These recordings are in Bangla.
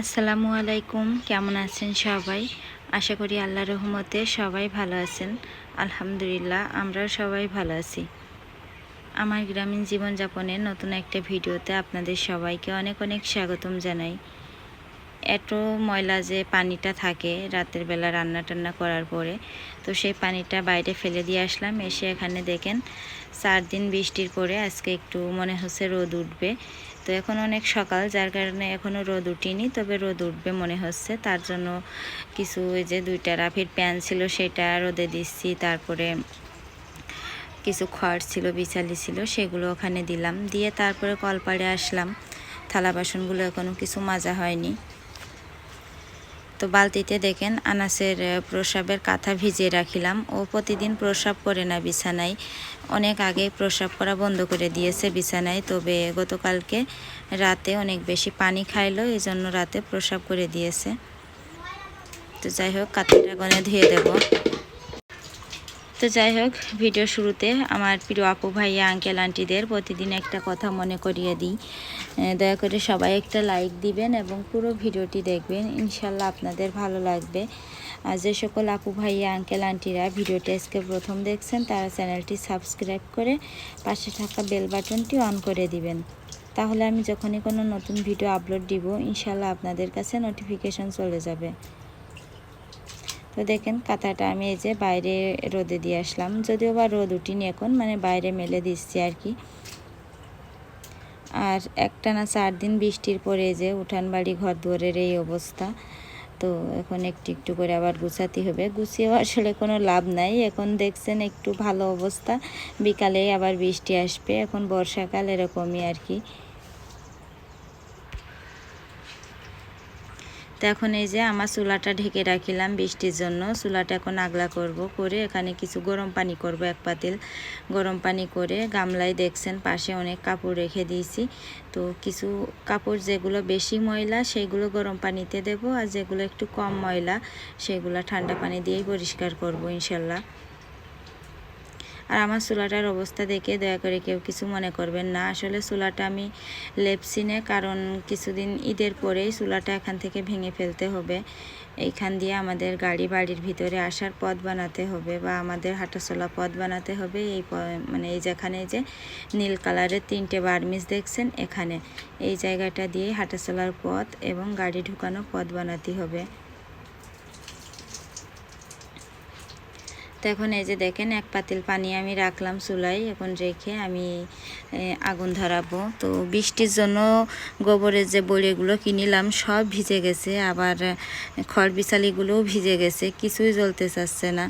আসসালামু আলাইকুম, কেমন আছেন সবাই? আশা করি আল্লাহ রহমতে সবাই ভালো আছেন। আলহামদুলিল্লাহ, আমরাও সবাই ভালো আছি। আমার গ্রামীণ জীবনযাপনের নতুন একটা ভিডিওতে আপনাদের সবাইকে অনেক অনেক স্বাগতম জানাই। এত ময়লা যে পানিটা থাকে রাতের বেলা রান্না টান্না করার পরে, তো সেই পানিটা বাইরে ফেলে দিয়ে আসলাম। এসে এখানে দেখেন, চার দিন বৃষ্টির পরে আজকে একটু মনে হচ্ছে রোদ উঠবে। তো এখন অনেক সকাল, যার কারণে এখনও রোদ উঠিনি, তবে রোদ উঠবে মনে হচ্ছে। তার জন্য কিছু ওই যে দুইটা রাফির প্যান ছিল, সেটা রোদে দিচ্ছি। তারপরে কিছু খড় ছিল বিচালি ছিল, সেগুলো ওখানে দিলাম। দিয়ে তারপরে কলপাড়ে আসলাম। থালা বাসনগুলো এখনও কিছু মাজা হয়নি। তো বালতিতে দেখেন আনাসের প্রসাবের কাঁথা ভিজিয়ে রাখিলাম। ও প্রতিদিন প্রসাব করে না বিছানায়। অনেক আগে প্রসাব করা বন্ধ করে দিয়েছে বিছানায়। তবে গতকালকে রাতে অনেক বেশি পানি খাইলো এই জন্য রাতে প্রসাব করে দিয়েছে। তো যাই হোক, কাঁথাটা গনে ধুয়ে দেবো। তো যাই হোক ভিডিও শুরুতে আমার প্রিয় আপু ভাইয়া আঙ্কেল আন্টিদের প্রতিদিন একটা কথা মনে করিয়ে দিই। দয়া করে সবাই একটা লাইক দিবেন এবং পুরো ভিডিওটি দেখবেন। ইনশাল্লাহ আপনাদের ভালো লাগবে। আর যে সকল আপু ভাইয়া আঙ্কেল আন্টিরা ভিডিওটি আজকে প্রথম দেখছেন, তারা চ্যানেলটি সাবস্ক্রাইব করে পাশে থাকা বেল বাটনটি অন করে দিবেন। তাহলে আমি যখনই কোনো নতুন ভিডিও আপলোড দিব ইনশাল্লাহ আপনাদের কাছে নোটিফিকেশন চলে যাবে। তো দেখেন কাঁথাটা আমি এই যে বাইরে রোদে দিয়ে আসলাম। যদিও বা রোদ উঠিনি এখন মানে বাইরে মেলে দিচ্ছি আর কি। আর একটা না চার দিন বৃষ্টির পরে যে উঠান বাড়ি ঘর দুয়ারের এই অবস্থা। তো এখন একটু একটু করে আবার গুছাতে হবে। গুছিয়েও আসলে কোনো লাভ নাই। এখন দেখছেন একটু ভালো অবস্থা। বিকালে আবার বৃষ্টি আসবে। এখন বর্ষাকাল এরকমই আর কি। তো এখন এই যে আমার চুলাটা ঢেকে রাখিলাম বৃষ্টির জন্য। চুলাটা এখন আগলা করব, করে এখানে কিছু গরম পানি করব, এক পাতিল গরম পানি করে। গামলায় দেখছেন পাশে অনেক কাপড় রেখে দিয়েছি। তো কিছু কাপড় যেগুলো বেশি ময়লা, সেগুলো গরম পানিতে দেব, আর যেগুলো একটু কম ময়লা, সেগুলো ঠান্ডা পানি দিয়েই পরিষ্কার করব ইনশাল্লাহ। আর আমার চুলাটার অবস্থা দেখে দয়া করে কেউ কিছু মনে করবেন না। আসলে চুলাটা আমি লেপসিনে, কারণ কিছুদিন ঈদের পরেই চুলাটা এখান থেকে ভেঙে ফেলতে হবে। এইখান দিয়ে আমাদের গাড়ি বাড়ির ভিতরে আসার পথ বানাতে হবে বা আমাদের হাঁটাচলা পথ বানাতে হবে। এই মানে এই যেখানে যে নীল কালারের তিনটে বার্মিস দেখছেন, এখানে। এই জায়গাটা দিয়ে হাঁটাচলার পথ এবং গাড়ি ঢুকানো পথ বানাতে হবে। তো এখন এই যে দেখেন, এক পাতিল পানি আমি রাখলাম চুলাই এখন রেখে আমি আগুন ধরাবো। তো বৃষ্টির জন্য গোবরের যে বড়িগুলো কিনিলাম, সব ভিজে গেছে। আবার খড় বিছালিগুলোও ভিজে গেছে, কিছুই জ্বলতে চাচ্ছে না।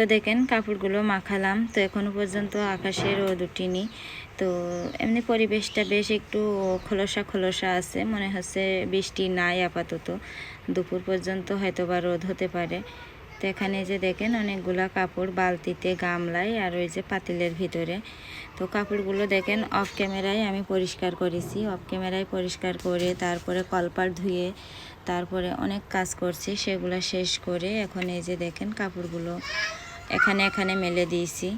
তো দেখেন কাপড়গুলো মাখালাম, তো এখনও পর্যন্ত আকাশে রোদ উঠিনি। তো এমনি পরিবেশটা বেশ একটু খোলসা খোলসা আছে, মনে হচ্ছে বৃষ্টি নাই আপাতত। দুপুর পর্যন্ত হয়তো বা রোদ হতে পারে। তো এখানে যে দেখেন অনেকগুলা কাপড় বালতিতে গামলায় আর ওই যে পাতিলের ভিতরে। তো কাপড়গুলো দেখেন অফ ক্যামেরায় আমি পরিষ্কার করেছি। অফ ক্যামেরায় পরিষ্কার করে তারপরে কলপার ধুয়ে তারপরে অনেক কাজ করছি, সেগুলো শেষ করে এখন এই যে দেখেন কাপড়গুলো এখানে এখানে মেলে দিয়েছি।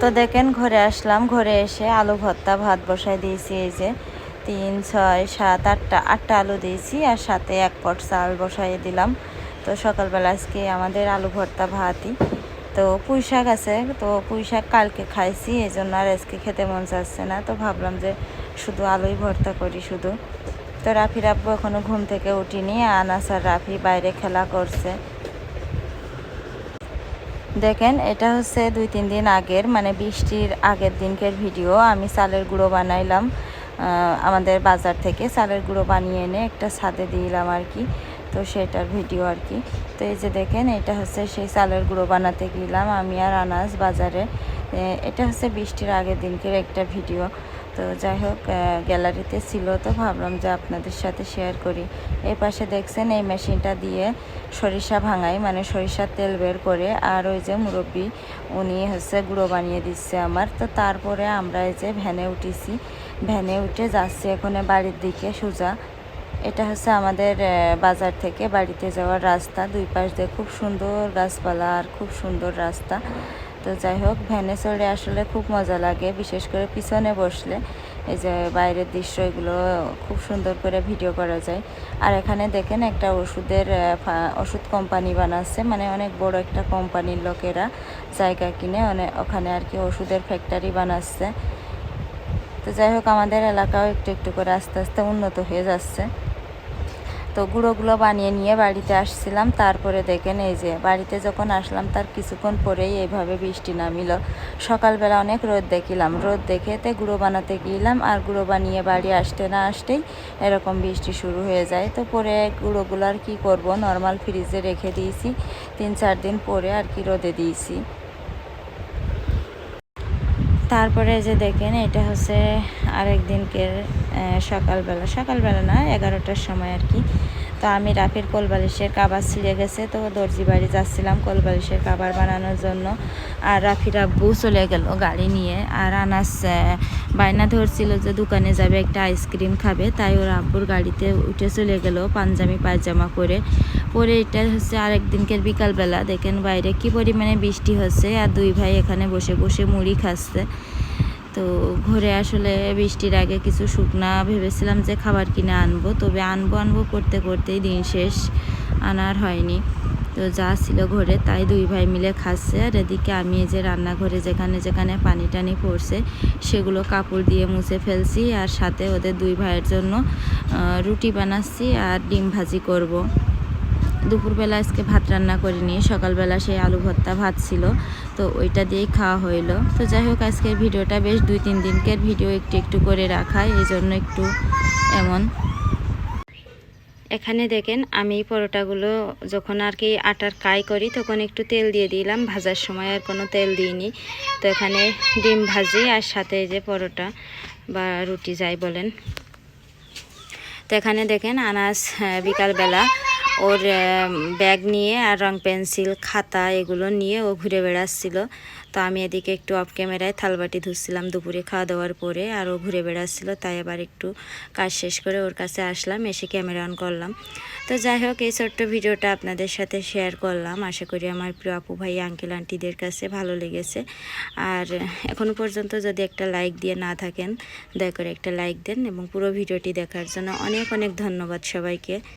তো দেখেন, ঘরে আসলাম, ঘরে এসে আলু ভর্তা, ভাত বসাই দিয়েছি, এই যে তিন, ছয়, সাত, আটটা আটটা আলু দিয়েছি আর সাথে এক পট চাল বসাই দিলাম। তো সকালবেলা আজকে আমাদের আলু ভর্তা ভাতই। তো পুঁই শাক আছে, তো পুঁই শাক কালকে খাইছি, এই জন্য আর আজকে খেতে মন চাচ্ছে না। তো ভাবলাম যে শুধু আলুই ভর্তা করি শুধু। তো রাফি রাব্বু এখনও ঘুম থেকে উঠিনি আনাস আর রাফি বাইরে খেলা করছে। দেখেন, এটা হচ্ছে দুই, তিন দিন আগের মানে বৃষ্টির আগের দিনকের ভিডিও। আমি চালের গুঁড়ো বানাইলাম আমাদের বাজার থেকে। চালের গুঁড়ো বানিয়ে এনে একটা ছাদে দিলাম আর কি। তো সেটার ভিডিও আর কি। তো এই যে দেখেন, এটা হচ্ছে সেই চালের গুঁড়ো বানাতে গেলাম আমি আর আনাজ বাজারে। এটা হচ্ছে বৃষ্টির আগের দিনকের একটা ভিডিও। তো যাই হোক গ্যালারিতে ছিল, তো ভাবলাম যে আপনাদের সাথে শেয়ার করি। এই পাশে দেখছেন এই মেশিনটা দিয়ে সরিষা ভাঙাই মানে সরিষার তেল বের করে, আর ওই যে মুরব্বি উনি হচ্ছে গুঁড়ো বানিয়ে দিচ্ছে আমার। তো তারপরে আমরা এই যে ভ্যানে উঠেছি। ভ্যানে উঠে যাচ্ছি এখানে বাড়ির দিকে, সোজা। এটা হচ্ছে আমাদের বাজার থেকে বাড়িতে যাওয়ার রাস্তা। দুই পাশ দিয়ে খুব সুন্দর গাছপালা আর খুব সুন্দর রাস্তা। তো যাই হোক ভ্যানে চড়ে আসলে খুব মজা লাগে, বিশেষ করে পিছনে বসলে। এই যে বাইরের দৃশ্য, এগুলো খুব সুন্দর করে ভিডিও করা যায়। আর এখানে দেখেন একটা ওষুধের ওষুধ কোম্পানি বানাচ্ছে মানে অনেক বড় একটা কোম্পানির লোকেরা জায়গা কিনে অনেক ওখানে আর কি ওষুধের ফ্যাক্টরি বানাচ্ছে। তো যাই হোক, আমাদের এলাকাও একটু একটু করে আস্তে আস্তে উন্নত হয়ে যাচ্ছে। তো গুঁড়োগুলো বানিয়ে নিয়ে বাড়িতে আসছিলাম। তারপরে দেখেন এই যে বাড়িতে যখন আসলাম, তার কিছুক্ষণ পরেই এইভাবে বৃষ্টি নামিল। সকালবেলা অনেক রোদ দেখিলাম। রোদ দেখেতে গুঁড়ো বানাতে গিয়েলাম আর গুঁড়ো বানিয়ে বাড়ি আসতে না আসতেই এরকম বৃষ্টি শুরু হয়ে যায়। তো পরে গুঁড়োগুলো আর কী করব? নর্মাল ফ্রিজে রেখে দিয়েছি। তিন চার দিন পরে আর কি রোদে দিয়েছি। তারপরে যে দেখেন, এটা হচ্ছে আরেক দিনকের সকালবেলা। সকালবেলা না, এগারোটার সময় আর কি। তো আমি রাফির কোলবালিশের কাবার ছিঁড়ে গেছে, তো দর্জি বাড়ি যাচ্ছিলাম কোলবালিশের কাবার বানানোর জন্য। আর রাফির আব্বু চলে গেল গাড়ি নিয়ে। আর আনাস বায়না ধরছিল যে দোকানে যাবে, একটা আইসক্রিম খাবে। তাই ওর আব্বুর গাড়িতে উঠে চলে গেল পাঞ্জাবি, পায়জামা করে পরে এটা হচ্ছে আরেক দিনকের বিকালবেলা। দেখেন বাইরে কি পরিমাণে বৃষ্টি হচ্ছে। আর দুই ভাই এখানে বসে বসে মুড়ি খাচ্ছে। তো ঘরে আসলে বৃষ্টির আগে কিছু শুকনা ভেবেছিলাম যে খাবার কিনে আনব, তবে আনব আনব করতে করতেই দিন শেষ আনার হয়নি। তো যা ছিল ঘরে তাই দুই ভাই মিলে খাচ্ছে। আর এদিকে আমি এই যে রান্নাঘরে যেখানে যেখানে পানি টানি পড়ছে, সেগুলো কাপড় দিয়ে মুছে ফেলছি। আর সাথে ওদের দুই ভাইয়ের জন্য রুটি বানাচ্ছি আর ডিম ভাজি করব। দুপুরবেলা আজকে ভাত রান্না করিনি সকালবেলা সেই আলু ভর্তা ভাত ছিল তো ওইটা দিয়েই খাওয়া হইল। তো যাই হোক আজকের ভিডিওটা বেশ দুই তিন দিনকের ভিডিও একটু একটু করে রাখাই এই জন্য একটু এমন। এখানে দেখেন আমি পরোটাগুলো যখন আর কি আটার কাই করি তখন একটু তেল দিয়ে দিলাম ভাজার সময় আর কোনো তেল দিইনি। তো এখানে ডিম ভাজি আর সাথে যে পরোটা বা রুটি যাই বলেন। তো এখানে দেখেন আহ, বিকালবেলা ওর ব্যাগ নিয়ে আর রং পেন্সিল, খাতা এগুলো নিয়ে ও ঘুরে বেড়াচ্ছিল। তো আমি এদিকে একটু অফ ক্যামেরায় থালবাটি ধুচ্ছিলাম দুপুরে খাওয়া দাওয়ার পরে, আর ও ঘুরে বেড়াচ্ছিল। তাই আবার একটু কাজ শেষ করে ওর কাছে আসলাম, এসে ক্যামেরা অন করলাম। তো যাই হোক, এই ছোট্ট ভিডিওটা আপনাদের সাথে শেয়ার করলাম। আশা করি আমার প্রিয় আপু ভাই আঙ্কেল আন্টিদের কাছে ভালো লেগেছে। আর এখনও পর্যন্ত যদি একটা লাইক দিয়ে না থাকেন, দয়া করে একটা লাইক দেন এবং পুরো ভিডিওটি দেখার জন্য অনেক অনেক ধন্যবাদ সবাইকে।